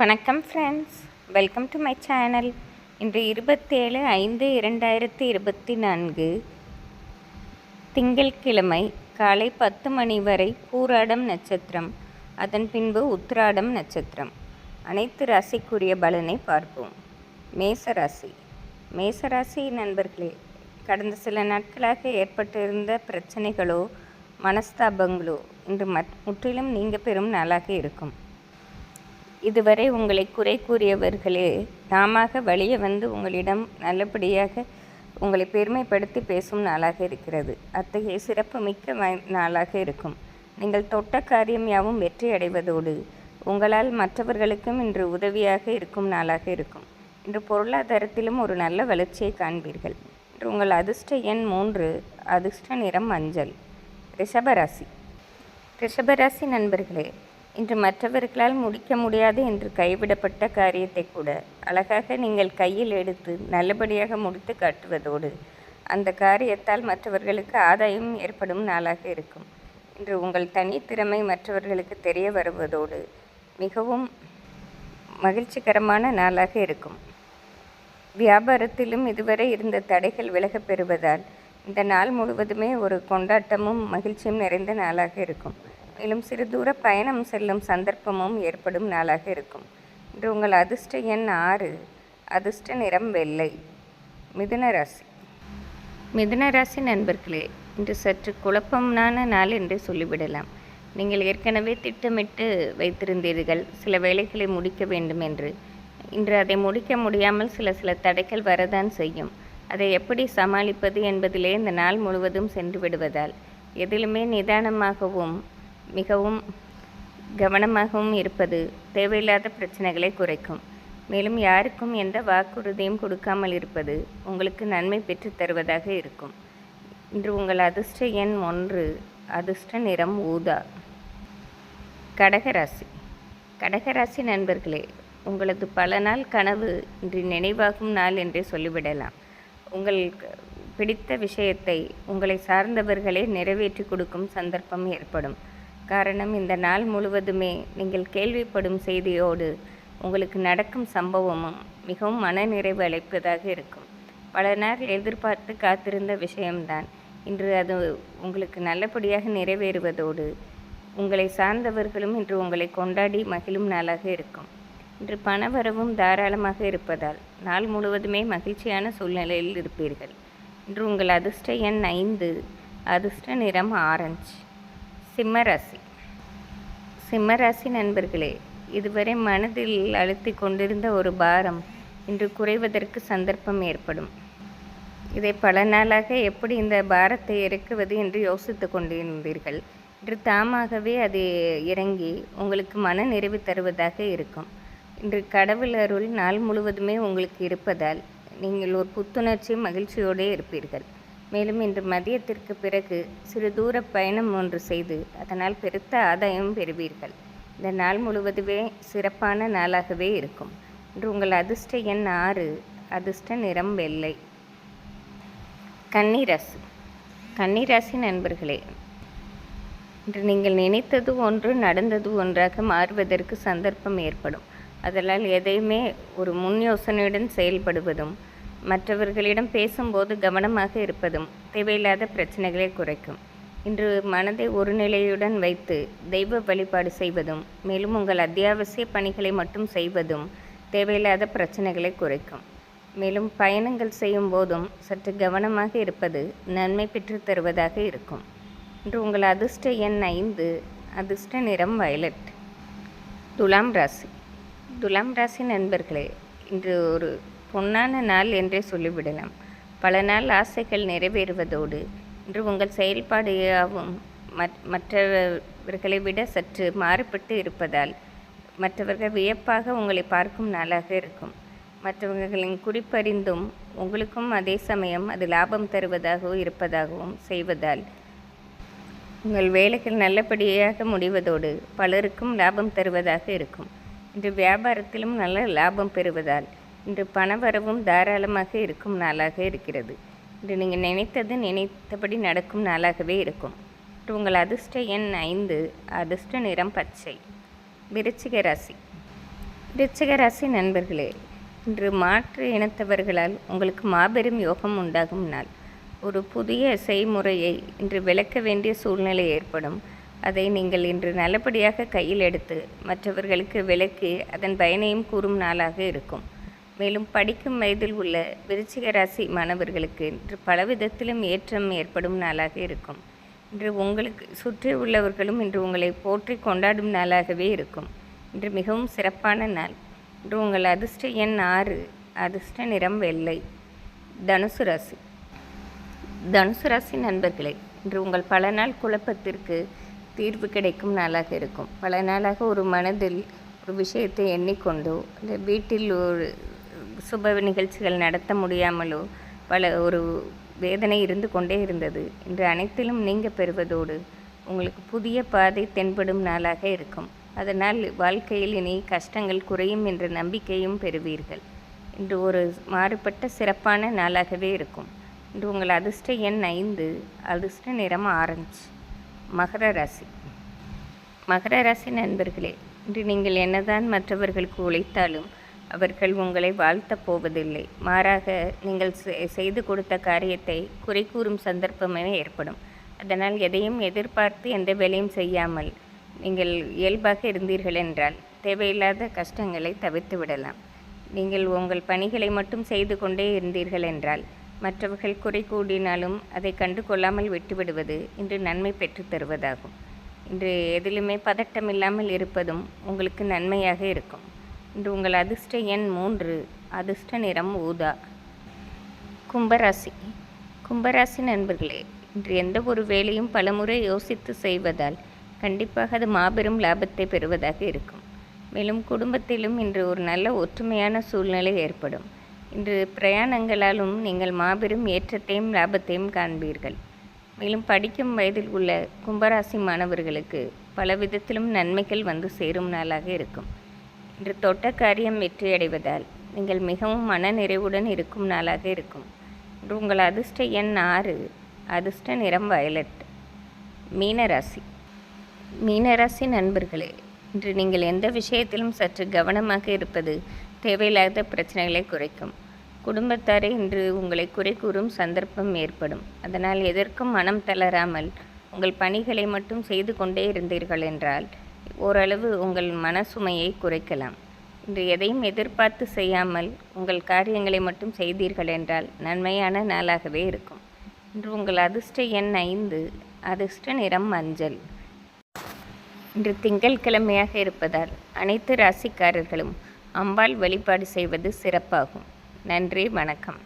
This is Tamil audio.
வணக்கம் friends welcome to my channel இன்று இருபத்தேழு ஐந்து இரண்டாயிரத்தி இருபத்தி நான்கு. திங்கட்கிழமை காலை பத்து மணி வரை பூராடம் நட்சத்திரம் அதன் பின்பு உத்திராடம் நட்சத்திரம். அனைத்து ராசிக்குரிய பலனை பார்ப்போம். மேசராசி மேசராசி நண்பர்களே கடந்த சில நாட்களாக ஏற்பட்டிருந்த பிரச்சனைகளோ மனஸ்தாபங்களோ இன்று மட் முற்றிலும் நீங்க பெறும் நாளாக இருக்கும். இதுவரை உங்களை குறை கூறியவர்களே நாமாக வழிய வந்து உங்களிடம் நல்லபடியாக உங்களை பெருமைப்படுத்தி பேசும் நாளாக இருக்கிறது. அத்தகைய சிறப்பு மிக்க நாளாக இருக்கும். நீங்கள் தொட்ட காரியம் யாவும் வெற்றி அடைவதோடு உங்களால் மற்றவர்களுக்கும் இன்று உதவியாக இருக்கும் நாளாக இருக்கும். இன்று பொருளாதாரத்திலும் ஒரு நல்ல வளர்ச்சியை காண்பீர்கள். இன்று உங்கள் அதிர்ஷ்ட எண் மூன்று அதிர்ஷ்ட நிறம் மஞ்சள். ரிஷபராசி. ரிஷபராசி நண்பர்களே இன்று மற்றவர்களால் முடிக்க முடியாது என்று கைவிடப்பட்ட காரியத்தை கூட அழகாக நீங்கள் கையில் எடுத்து நல்லபடியாக முடித்து காட்டுவதோடு அந்த காரியத்தால் மற்றவர்களுக்கு ஆதாயம் ஏற்படும் நாளாக இருக்கும். இன்று உங்கள் தனித்திறமை மற்றவர்களுக்கு தெரிய வருவதோடு மிகவும் மகிழ்ச்சிகரமான நாளாக இருக்கும். வியாபாரத்திலும் இதுவரை இருந்த தடைகள் விலகப் பெறுவதால் இந்த நாள் முழுவதுமே ஒரு கொண்டாட்டமும் மகிழ்ச்சியும் நிறைந்த நாளாக இருக்கும். மேலும் சிறு தூர பயணம் செல்லும் சந்தர்ப்பமும் ஏற்படும் நாளாக இருக்கும். இன்று உங்கள் அதிர்ஷ்ட எண் ஆறு. அதிர்ஷ்ட நிறம் வெள்ளை. மிதுன ராசி. மிதுன ராசி நண்பர்களே இன்று சற்று குழப்பமான நாள் என்று சொல்லிவிடலாம். நீங்கள் ஏற்கனவே திட்டமிட்டு வைத்திருந்தீர்கள். சில வேலைகளை முடிக்க வேண்டும் என்று. இன்று அதை முடிக்க முடியாமல் சில சில தடைகள் வரதான் செய்யும். அதை எப்படி சமாளிப்பது என்பதிலே இந்த நாள் முழுவதும் சென்று விடுவதால். எதிலுமே நிதானமாகவும் மிகவும் கவனமாகவும் இருப்பது தேவையில்லாத பிரச்சனைகளை குறைக்கும். மேலும் யாருக்கும் எந்த வாக்குறுதியும் கொடுக்காமல் இருப்பது உங்களுக்கு நன்மை பெற்றுத் தருவதாக இருக்கும். இன்று உங்கள் அதிர்ஷ்ட எண் ஒன்று அதிர்ஷ்ட நிறம் ஊதா. கடகராசி. கடகராசி நண்பர்களே உங்களது பல நாள் கனவு இன்று நினைவாகும் நாள் என்றே சொல்லிவிடலாம். உங்கள் பிடித்த விஷயத்தை உங்களை சார்ந்தவர்களே நிறைவேற்றி கொடுக்கும் சந்தர்ப்பம் ஏற்படும். காரணம் இந்த நாள் முழுவதுமே நீங்கள் கேள்விப்படும் செய்தியோடு உங்களுக்கு நடக்கும் சம்பவமும் மிகவும் மனநிறைவு அளிப்பதாக இருக்கும். பல நாள் எதிர்பார்த்து காத்திருந்த விஷயம்தான். இன்று அது உங்களுக்கு நல்லபடியாக நிறைவேறுவதோடு உங்களை சார்ந்தவர்களும் இன்று உங்களை கொண்டாடி மகிழும் நாளாக இருக்கும். இன்று பணவரவும் தாராளமாக இருப்பதால் நாள் முழுவதுமே மகிழ்ச்சியான சூழ்நிலையில் இருப்பீர்கள். இன்று உங்கள் அதிர்ஷ்ட எண் ஐந்து அதிர்ஷ்ட நிறம் ஆரஞ்சு. சிம்மராசி. சிம்மராசி நண்பர்களே இதுவரை மனதில் அழுத்தி கொண்டிருந்த ஒரு பாரம் இன்று குறைவதற்கு சந்தர்ப்பம் ஏற்படும். இதை பல நாளாக எப்படி இந்த பாரத்தை இறக்குவது என்று யோசித்து கொண்டிருந்தீர்கள். இன்று தாமாகவே அது இறங்கி உங்களுக்கு மன நிறைவு தருவதாக இருக்கும். இன்று கடவுள் அருள் நாள் முழுவதுமே உங்களுக்கு இருப்பதால் நீங்கள் ஒரு புத்துணர்ச்சி மகிழ்ச்சியோடே இருப்பீர்கள். மேலும் இன்று மதியத்திற்கு பிறகு சிறு தூர பயணம் ஒன்று செய்து அதனால் பெருத்த ஆதாயம் பெறுவீர்கள். இந்த நாள் முழுவதுமே சிறப்பான நாளாகவே இருக்கும். இன்று உங்கள் அதிர்ஷ்ட எண் ஆறு அதிர்ஷ்ட நிறம் வெள்ளை. கன்னிராசி. கன்னிராசி நண்பர்களே இன்று நீங்கள் நினைத்தது ஒன்று நடந்தது ஒன்றாக மாறுவதற்கு சந்தர்ப்பம் ஏற்படும். அதனால் எதையுமே ஒரு முன் யோசனையுடன் செயல்படுவதும் மற்றவர்களிடம் பேசும்போது கவனமாக இருப்பதும் தேவையில்லாத பிரச்சனைகளை குறைக்கும். இன்று மனதை ஒரு நிலையுடன் வைத்து தெய்வ வழிபாடு செய்வதும் மேலும் உங்கள் அத்தியாவசிய பணிகளை மட்டும் செய்வதும் தேவையில்லாத பிரச்சனைகளை குறைக்கும். மேலும் பயணங்கள் செய்யும் போதும் சற்று கவனமாக இருப்பது நன்மை பெற்று தருவதாக இருக்கும். இன்று உங்கள் அதிர்ஷ்ட எண் ஐந்து அதிர்ஷ்ட நிறம் வயலட். துலாம் ராசி. துலாம் ராசி நண்பர்களே இன்று ஒரு பொன்னான நாள் என்றே சொல்லிவிடலாம். பல நாள் ஆசைகள் நிறைவேறுவதோடு இன்று உங்கள் செயல்பாடு யாவும் மற்றவர்களை விட சற்று மாறுபட்டு இருப்பதால் மற்றவர்கள் வியப்பாக உங்களை பார்க்கும் நாளாக இருக்கும். மற்றவர்களின் குறிப்பறிந்தும் உங்களுக்கும் அதே சமயம் அது லாபம் தருவதாகவும் இருப்பதாகவும் செய்வதால் உங்கள் வேலைகள் நல்லபடியாக முடிவதோடு பலருக்கும் லாபம் தருவதாக இருக்கும். இன்று வியாபாரத்திலும் நல்ல லாபம் பெறுவதால் இன்று பணவரவும் தாராளமாக இருக்கும் நாளாக இருக்கிறது. இன்று நீங்கள் நினைத்தது நினைத்தபடி நடக்கும் நாளாகவே இருக்கும். இன்று உங்கள் அதிர்ஷ்ட எண் ஐந்து அதிர்ஷ்ட நிறம் பச்சை. விருச்சிக ராசி. விருச்சிக ராசி நண்பர்களே இன்று மாற்று இனத்தவர்களால் உங்களுக்கு மாபெரும் யோகம் உண்டாகும் நாள். ஒரு புதிய செய்முறையை இன்று விளக்க வேண்டிய சூழ்நிலை ஏற்படும். அதை நீங்கள் இன்று நல்லபடியாக கையில் எடுத்து மற்றவர்களுக்கு விளக்கி அதன் பயனையும் கூறும் நாளாக இருக்கும். மேலும் படிக்கும் வயதில் உள்ள விருச்சிக ராசி மாணவர்களுக்கு இன்று பல விதத்திலும் ஏற்றம் ஏற்படும் நாளாக இருக்கும். இன்று உங்களுக்கு சுற்றி உள்ளவர்களும் இன்று உங்களை போற்றி கொண்டாடும் நாளாகவே இருக்கும். இன்று மிகவும் சிறப்பான நாள். இன்று உங்கள் அதிர்ஷ்ட எண் ஆறு அதிர்ஷ்ட நிறம் வெள்ளை தனுசு ராசி. தனுசு ராசி நண்பர்களே இன்று உங்கள் பல நாள் குழப்பத்திற்கு தீர்வு கிடைக்கும் நாளாக இருக்கும். பல நாளாக ஒரு மனதில் ஒரு விஷயத்தை எண்ணிக்கொண்டோ இல்லை வீட்டில் ஒரு சுப நிகழ்ச்சிகள் நடத்த முடியாமலோ பல ஒரு வேதனை இருந்து கொண்டே இருந்தது. இன்று அனைத்திலும் நீங்க பெறுவதோடு உங்களுக்கு புதிய பாதை தென்படும் நாளாக இருக்கும். அதனால் வாழ்க்கையில் இனி கஷ்டங்கள் குறையும் என்ற நம்பிக்கையும் பெறுவீர்கள். இன்று ஒரு மாறுபட்ட சிறப்பான நாளாகவே இருக்கும். இன்று உங்கள் அதிர்ஷ்ட எண் ஐந்து அதிர்ஷ்ட நிறம் ஆரஞ்சு. மகர ராசி. மகர ராசி நண்பர்களே இன்று நீங்கள் என்னதான் மற்றவர்களுக்கு உழைத்தாலும் அவர்கள் உங்களை வாழ்த்தப் போவதில்லை. மாறாக நீங்கள் செய்து கொடுத்த காரியத்தை குறை கூறும் சந்தர்ப்பமே ஏற்படும். அதனால் எதையும் எதிர்பார்த்து எந்த வேலையும் செய்யாமல் நீங்கள் இயல்பாக இருந்தீர்கள் என்றால் தேவையில்லாத கஷ்டங்களை தவிர்த்து விடலாம். நீங்கள் உங்கள் பணிகளை மட்டும் செய்து கொண்டே இருந்தீர்கள் என்றால் மற்றவர்கள் குறை கூடினாலும் அதை கண்டு கொள்ளாமல் விட்டுவிடுவது இன்று நன்மை பெற்று தருவதாகும். இன்று எதிலுமே பதட்டம் இல்லாமல் இருப்பதும் உங்களுக்கு நன்மையாக இருக்கும். இன்று உங்கள் அதிர்ஷ்ட எண் மூன்று. அதிர்ஷ்ட நிறம் ஊதா. கும்பராசி. கும்பராசி நண்பர்களே இன்று எந்த ஒரு வேலையும் பலமுறை யோசித்து செய்வதால் கண்டிப்பாக அது மாபெரும் லாபத்தை பெறுவதாக இருக்கும். மேலும் குடும்பத்திலும் இன்று ஒரு நல்ல ஒற்றுமையான சூழ்நிலை ஏற்படும். இன்று பிரயாணங்களாலும் நீங்கள் மாபெரும் ஏற்றத்தையும் லாபத்தையும் காண்பீர்கள். மேலும் படிக்கும் வயதில் உள்ள கும்பராசி மாணவர்களுக்கு பல விதத்திலும் நன்மைகள் வந்து சேரும் நாளாக இருக்கும். இன்று தொட்ட காரியம் வெற்றியடைவதால் நீங்கள் மிகவும் மன நிறைவுடன் இருக்கும் நாளாக இருக்கும். இன்று உங்கள் அதிர்ஷ்ட எண் ஆறு அதிர்ஷ்ட நிறம் வயலட். மீனராசி. மீனராசி நண்பர்களே இன்று நீங்கள் எந்த விஷயத்திலும் சற்று கவனமாக இருப்பது தேவையில்லாத பிரச்சனைகளை குறைக்கும். குடும்பத்தாரே இன்று உங்களை குறை கூறும் சந்தர்ப்பம் ஏற்படும். அதனால் எதற்கும் மனம் தளராமல் உங்கள் பணிகளை மட்டும் செய்து கொண்டே இருந்தீர்கள் என்றால் ஓரளவு உங்கள் மனசுமையை குறைக்கலாம். இன்று எதையும் எதிர்பார்த்து செய்யாமல் உங்கள் காரியங்களை மட்டும் செய்தீர்கள் என்றால் நன்மையான நாளாகவே இருக்கும். இன்று உங்கள் அதிர்ஷ்ட எண் ஐந்து அதிர்ஷ்ட நிறம் மஞ்சள். இன்று திங்கட்கிழமையாக இருப்பதால் அனைத்து ராசிக்காரர்களும் அம்பாள் வழிபாடு செய்வது சிறப்பாகும். நன்றி வணக்கம்.